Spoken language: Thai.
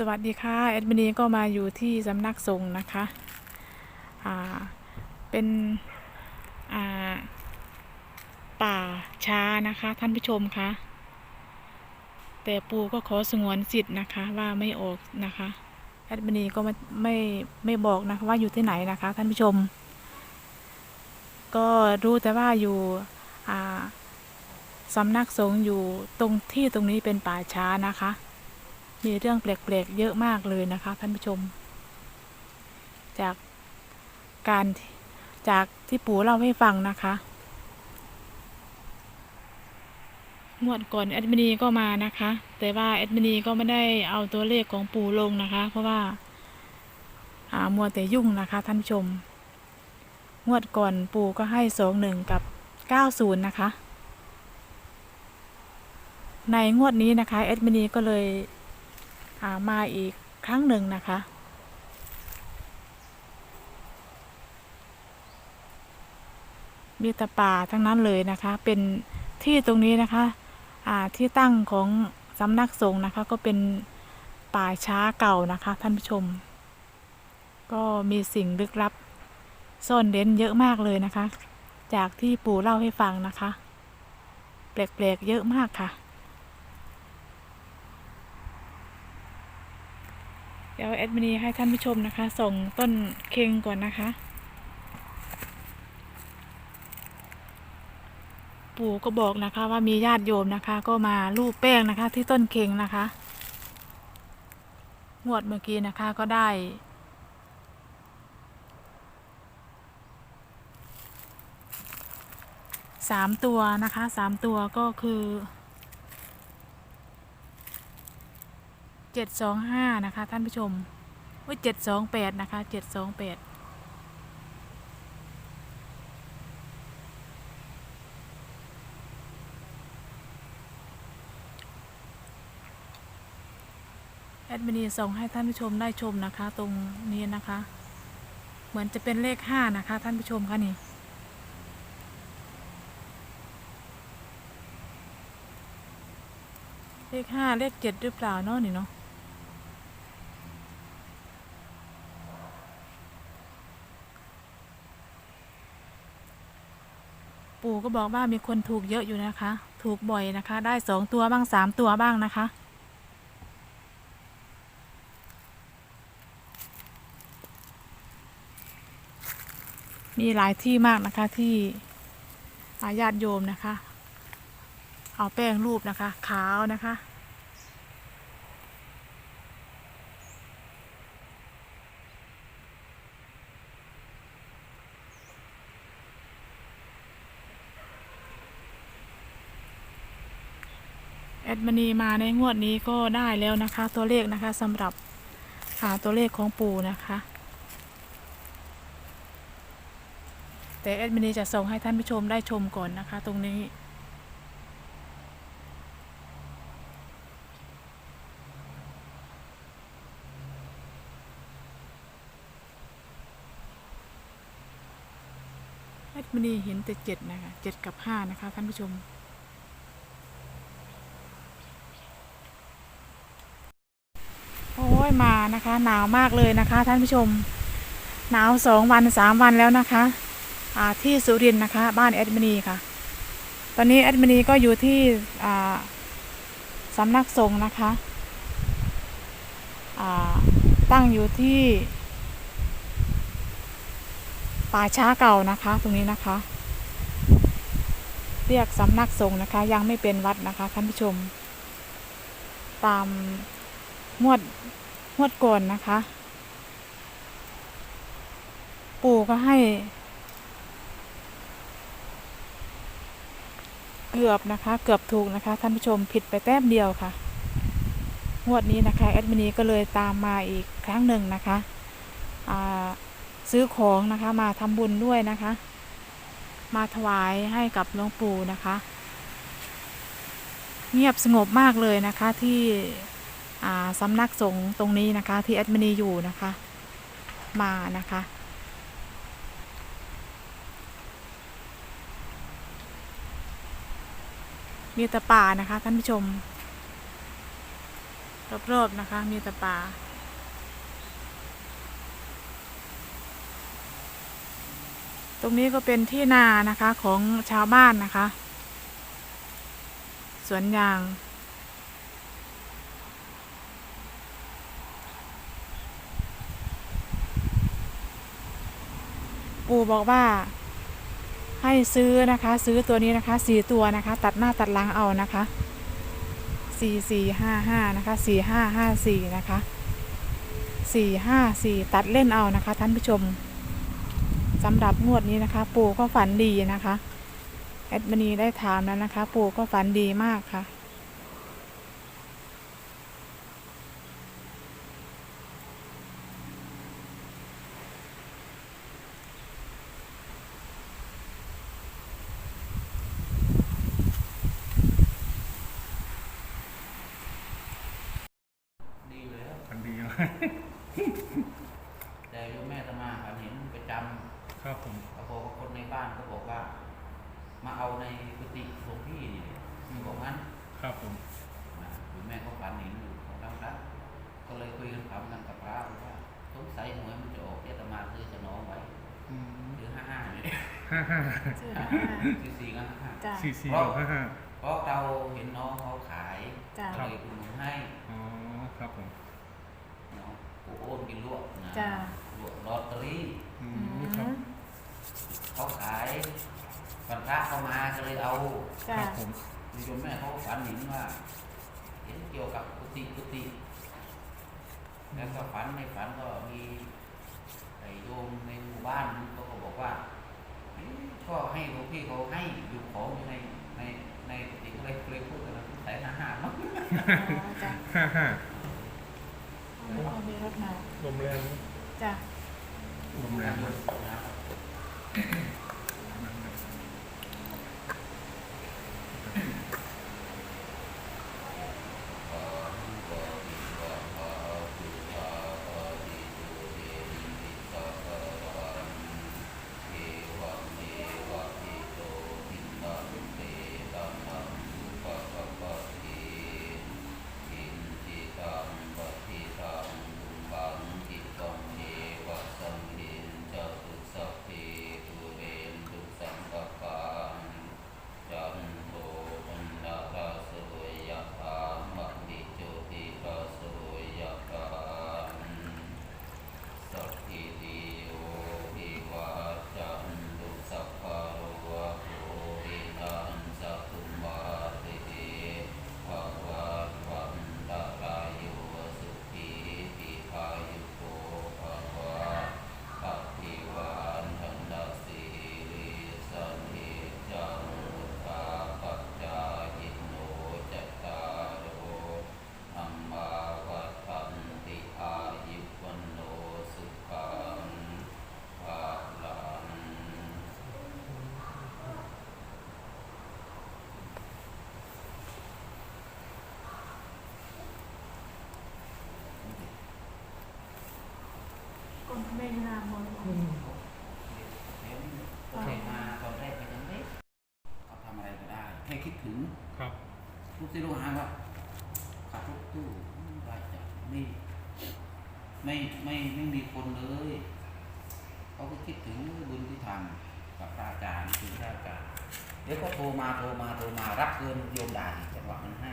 สวัสดีค่ะแอดมินีก็มาอยู่ที่สำนักสงฆ์นะคะอ่าเป็นอ่าป่าช้านะคะท่านผู้ชมคะแต่ปู่ก็ขอสงวนสิทธิ์นะคะว่าไม่ออกนะคะแอดมินีก็ไม่ไม่ไม่บอกนะคะว่าอยู่ที่ไหนนะคะท่านผู้ชม ก็รู้แต่ว่าอยู่อ่าสำนักสงฆ์อยู่ตรงที่ตรงนี้เป็นป่าช้านะคะ มีเรื่องแปลกๆเยอะมากเลยนะคะท่านผู้ชม จากการจากที่ปู่เล่าให้ฟังนะคะงวดก่อนแอดมินีก็มานะคะ แต่ว่าแอดมินีก็ไม่ได้เอาตัวเลขของปู่ลงนะคะ เพราะว่าอ่ามัวแต่ยุ่งนะคะท่านผู้ชม งวดก่อนปู่ก็ให้สองหนึ่งกับเก้าศูนย์นะคะ ในงวดนี้นะคะแอดมินีก็เลย มาอีกครั้งหนึ่งนะคะ มีแต่ป่าทั้งนั้นเลยนะคะ เป็นที่ตรงนี้นะคะอ่าที่ตั้งของสำนักสงฆ์นะคะ ก็เป็นป่าช้าเก่านะคะ ท่านผู้ชม ก็มีสิ่งลึกลับซ่อนเร้นเยอะมากเลยนะคะ จากที่ปู่เล่าให้ฟังนะคะ แปลกๆเยอะมากค่ะ เดี๋ยวแอดมินีให้ท่านผู้ชมนะคะ ส่งต้นเคงก่อนนะคะ ปู่ก็บอกนะคะว่ามีญาติโยมนะคะ ก็มาลูบแป้งนะคะ ที่ต้นเคงนะคะงวดเมื่อกี้นะคะก็ได้สามตัวนะคะสามตัวก็คือ เจ็ดสองห้านะคะ ท่านผู้ชมว่าเจ็ดสองแปดนะคะเจ็ดสองแปดแอดมินีส่งให้ท่านผู้ชมได้ชมนะคะ ตรงนี้นะคะ เหมือนจะเป็นเลขห้านะคะ ท่านผู้ชมคะนี่เลขห้าเลขเจ็ดหรือเปล่าเนาะนี่เนาะ ปู่ก็บอกว่ามีคนถูกเยอะอยู่นะคะ ถูกบ่อยนะคะ ได้สองตัวบ้างสามตัวบ้างนะคะ มีหลายที่มากนะคะที่อาญาติโยมนะคะ เอาแป้งรูปนะคะ ขาวนะคะ แอดมินีมาในงวดนี้ก็ได้แล้วนะคะ ตัวเลขนะคะสำหรับหาตัวเลขของปู่นะคะ แต่แอดมินีจะส่งให้ท่านผู้ชมได้ชมก่อนนะคะ ตรงนี้แอดมินีเห็นแต่เจ็ดนะคะเจ็ดกับห้านะคะท่านผู้ชม โอ้ ยมานะคะหนาวมากเลยนะคะท่านผู้ชม หนาวสองวันสามวันแล้วนะคะที่สุรินทร์นะคะ บ้านแอดมินีค่ะ ตอนนี้แอดมินีก็อยู่ที่สำนักสงฆ์นะคะตั้งอยู่ที่ป่าช้าเก่านะคะ ตรงนี้นะคะ เรียกสำนักสงฆ์นะคะ ยังไม่เป็นวัดนะคะท่านผู้ชม ตามงวด งวดก่อนนะคะ ปู่ก็ให้ เกือบนะคะ เกือบถูกนะคะ ท่านผู้ชมผิดไปแต้มเดียวค่ะ งวดนี้นะคะแอดมินีก็เลยตามมาอีกครั้งหนึ่งนะคะซื้อของนะคะมาทำบุญด้วยนะคะ มาถวายให้กับหลวงปู่นะคะ เงียบสงบมากเลยนะคะที่ สำนักสงฆ์ตรงนี้นะคะ ที่แอดมินีอยู่นะคะ มานะคะ มีแต่ป่านะคะท่านผู้ชม รอบๆนะคะ มีแต่ป่าตรงนี้ก็เป็นที่นานะคะของชาวบ้านนะคะ สวนยาง ปู่บอกว่า ให้ซื้อนะคะ ซื้อตัวนี้นะคะสี่ตัวนะคะ ตัดหน้าตัดหลังเอานะคะสี่สี่ห้าห้านะคะสี่ห้าห้าสี่นะคะสี่ห้าสี่ตัดเล่นเอานะคะ ท่านผู้ชมสำหรับงวดนี้นะคะ ปู่ก็ฝันดีนะคะแอดมินีได้ถามแล้วนะคะ ปู่ก็ฝันดีมากค่ะ ดีเลยอะ พันดีมาก แต่โยมแม่ตมาฝันเห็นประจ ครับผมำเขาบอกว่าคนในบ้านเขาบอกว่า มาเอาในกุฏิหลวงพี่นี่มีบอกงั้น ครับผม นะโยมแม่เขาฝันเห็นอยู่ของเราครับก็เลยคุยกันถามกันกับพระว่าสงสัยหวยมันจะออกเจตมาซื้อจะน้องไว้ อืม หรือห้าห้าเนี่ย ห้าห้าชื่อห้าห้าสี่สี่กับห้าห้าจ้าสี่สี่กับห้าห้าเพราะเราเห็นน้องเขาขายจ้ะ ก็เลยคุณให้อ๋อครับผมน้องกูโอนกินลวกนะจ้ะ ลวกลอตเตอรี่อือืมครับมเขาขายวันพระเข้ามาก็เลยเอาคจ้ารับผมโยมแม่เขาฝันเห็นว่า เห็นเกี่ยวกับกุฏิกุฏิแล้วก็ฝันในฝันก็มีไอ้โยมในหมู่บ้านเขาก็บอกว่าเอ๊ะ ก็ให้หลวงพี่เขาให้อยู่ของอยู่ในในในกุฏิก็เลยเลยพูดกันนะใส่หน้าห้าเนาะอ๋อจ้าห้าห้าเอามีรถมาลมแรงจ้าลมแรง นะ จันโทปันดาราสโวยยะธามะนิโจติราสโวยยะธามสัพพิติโยวิวัจจันตุสัพพะโรวะโควินัสสัพพุมาเตภะวันวันตะรายโยสุขีติพายุโกภะวะอภิวานทันดาสีริสันนิจังมุทาปัจจายิโนจัตตารโอธัมมาวัฏันติอายุวันโนสุขังภาลัง คนไม่นามมเดี๋ยวโอเคมาตอนแรกก็ยังไม่เขาทำอะไรก็ได้ แค่คิดถึงครับลูกศิษย์ลูกหาว่าขับรถตู้ได้จ้ะไม่ไม่ไม่ไม่มีคนเลยเขาก็คิดถึงบุญที่ทำกับพระอาจารย์ถึงพระอาจารย์เดี๋ยวก็โทรมาโทรมาโทรมารับเกินโยมด่าอีกจังหวะมันให้